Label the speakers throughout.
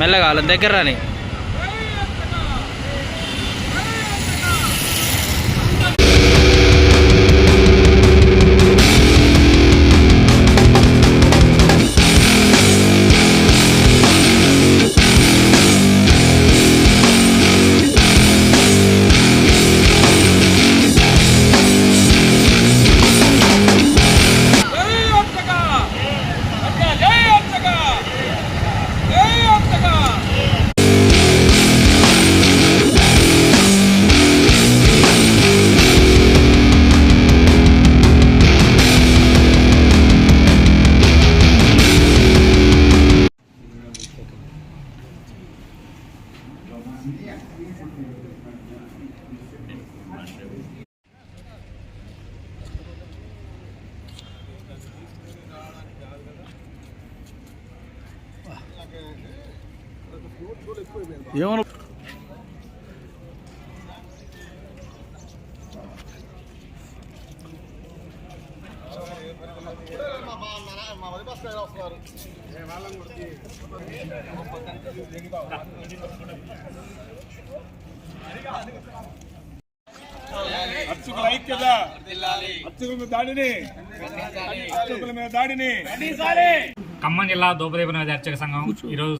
Speaker 1: మెల్లగా వాళ్ళ దగ్గర రాని.
Speaker 2: ఏమను అర్చకుల ఐక్యత. అర్చకుల మీద దాడిని. అర్చకుల మీద దాడిని.
Speaker 3: ఖమ్మం జిల్లా దూపదీప నది అర్చక సంఘం. ఈరోజు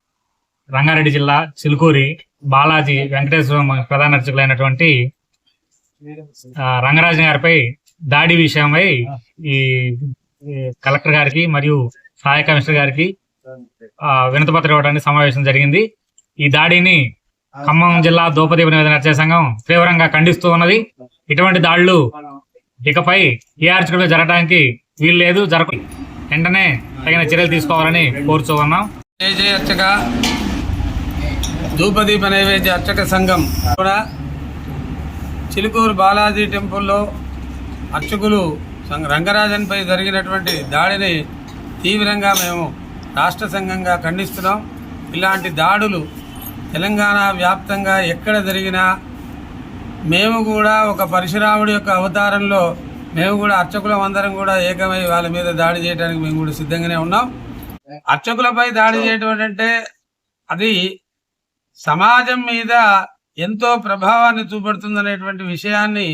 Speaker 3: రంగారెడ్డి జిల్లా చిలుకూరి బాలాజీ వెంకటేశ్వర ప్రధాన అర్చకులైనటువంటి ఆ, రంగరాజన్ గారిపై దాడి విషయమై ఈ కలెక్టర్ గారికి మరియు సహాయ కమిషనర్ గారికి వినతిపత్రం ఇవ్వడానికి సమావేశం జరిగింది. ఈ దాడిని ఖమ్మం జిల్లా దూపదీప నివేదన సంఘం తీవ్రంగా ఖండిస్తూ ఉన్నది. ఇటువంటి దాడులు ఇకపై ఏ అర్చకుడు జరగడానికి వీలు లేదు. జరగ వెంటనే తగిన చర్యలు తీసుకోవాలని కోరుతూ ఉన్నాం.
Speaker 4: జయ జయ ధూపదీప నైవేద్య అర్చక సంఘం కూడా చిలుకూరు బాలాజీ టెంపుల్లో అర్చకులు రంగరాజన్పై జరిగినటువంటి దాడిని తీవ్రంగా మేము రాష్ట్ర సంఘంగా ఖండిస్తున్నాం. ఇలాంటి దాడులు తెలంగాణ వ్యాప్తంగా ఎక్కడ జరిగినా మేము కూడా ఒక పరశురాముడి యొక్క అవతారంలో మేము కూడా అర్చకులం అందరం కూడా ఏకమై వాళ్ళ మీద దాడి చేయడానికి మేము కూడా సిద్ధంగానే ఉన్నాం. అర్చకులపై దాడి చేయటం అంటే అది సమాజం మీద ఎంతో ప్రభావాన్ని చూపెడుతుందనేటువంటి విషయాన్ని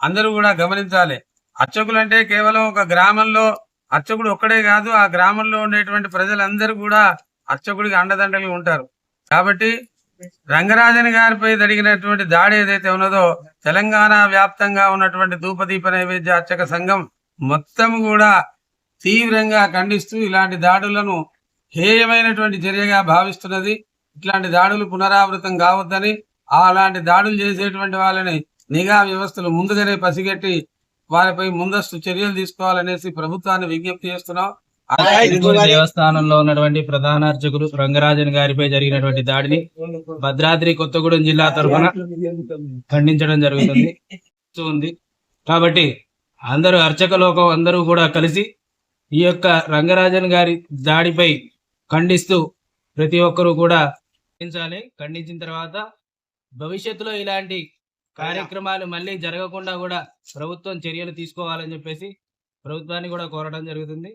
Speaker 4: అందరూ కూడా గమనించాలి. అర్చకులు అంటే కేవలం ఒక గ్రామంలో అర్చకుడు ఒక్కడే కాదు ఆ గ్రామంలో ఉండేటువంటి ప్రజలందరూ కూడా అర్చకుడికి అండదండలు ఉంటారు. కాబట్టి రంగరాజన్ గారిపై జరిగినటువంటి దాడి ఏదైతే ఉన్నదో తెలంగాణ వ్యాప్తంగా ఉన్నటువంటి ధూపదీప నైవేద్య అర్చక సంఘం మొత్తం కూడా తీవ్రంగా ఖండిస్తూ ఇలాంటి దాడులను హేయమైనటువంటి చర్యగా భావిస్తున్నది. ఇట్లాంటి దాడులు పునరావృతం కావద్దని అలాంటి దాడులు చేసేటువంటి వాళ్ళని నిఘా వ్యవస్థలు ముందుగానే పసిగట్టి వారిపై ముందస్తు చర్యలు తీసుకోవాలనేసి ప్రభుత్వాన్ని విజ్ఞప్తి చేస్తున్నాం.
Speaker 1: దేవస్థానంలో ఉన్నటువంటి ప్రధాన అర్చకులు రంగరాజన్ గారిపై జరిగినటువంటి దాడిని భద్రాద్రి కొత్తగూడెం జిల్లా తరఫున ఖండించడం జరుగుతుంది. ఉంది. కాబట్టి అందరూ అర్చక లోకం అందరూ కూడా కలిసి ఈ యొక్క రంగరాజన్ గారి దాడిపై ఖండిస్తూ ప్రతి ఒక్కరూ కూడా ఖండించాలి. ఖండించిన తర్వాత భవిష్యత్తులో ఇలాంటి కార్యక్రమాలు మళ్ళీ జరగకుండా కూడా ప్రభుత్వం చర్యలు తీసుకోవాలని చెప్పేసి ప్రభుత్వాన్ని కూడా కోరడం జరుగుతుంది.